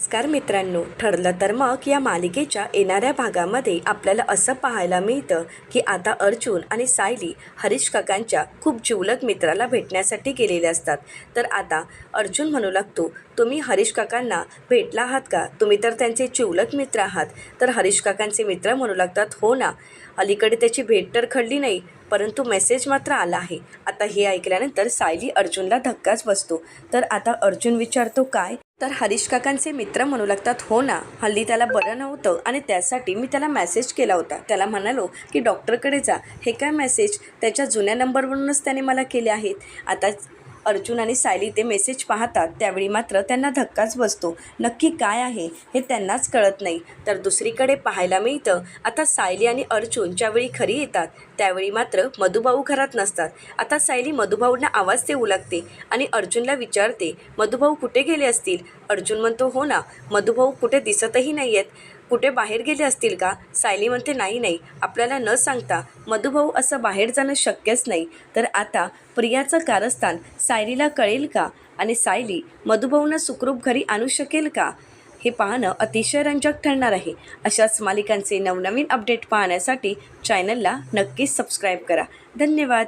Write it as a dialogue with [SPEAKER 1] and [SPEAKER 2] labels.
[SPEAKER 1] नमस्कार मित्रांनो ठरलं तर मग या मालिकेच्या येणाऱ्या भागामध्ये आपल्याला असं पाहायला मिळतं की आता अर्जुन आणि सायली हरीश काकांच्या खूप जिवलग मित्राला भेटण्यासाठी गेलेले असतात. तर आता अर्जुन म्हणू लागतो तुम्ही हरीश काकांना भेटला आहात का? तुम्ही तर त्यांचे जिवलग मित्र आहात. तर हरीश काकांचे मित्र म्हणू लागतात हो ना. अलीकडे त्याची भेट तर खडली नाही. परंतु मेसेज मात्र आला आहे. आता हे ऐकल्यानंतर सायली अर्जुनला धक्काच बसतो. तर आता अर्जुन विचारतो काय? तर हरीश काकांचे मित्र म्हणू लागतात हो ना हल्ली त्याला बरं नव्हतं आणि त्यासाठी मी त्याला मेसेज केला होता. त्याला म्हणालो की डॉक्टरकडे जा. हे काय मेसेज? त्याच्या जुन्या नंबरवरूनच त्याने मला केले आहेत. आता अर्जुन आणि सायली ते मेसेज पाहतात. त्यावेळी मात्र त्यांना धक्काच बसतो. नक्की काय आहे हे त्यांनाच कळत नाही. तर दुसरीकडे पाहायला मिळतं आता सायली आणि अर्जुन ज्यावेळी खरी येतात त्यावेळी मात्र मधुभाऊ घरात नसतात. आता सायली मधुभाऊंना आवाज देऊ लागते आणि अर्जुनला विचारते मधुभाऊ कुठे गेले असतील? अर्जुन म्हणतो हो ना मधुभाऊ कुठे दिसतही नाही आहेत कुठे बाहेर गेले असतील का? सायली म्हणते नाही नाही आपल्याला न सांगता मधुभाऊ असं बाहेर जाणं शक्यच नाही. तर आता प्रियाचं कारस्थान सायलीला कळेल का? आणि सायली मधुभाऊंना सुखरूप घरी आणू शकेल का? हे पाहणं अतिशय रंजक ठरणार आहे. अशाच मालिकांचे नवनवीन अपडेट पाहण्यासाठी चॅनलला नक्कीच सबस्क्राईब करा. धन्यवाद.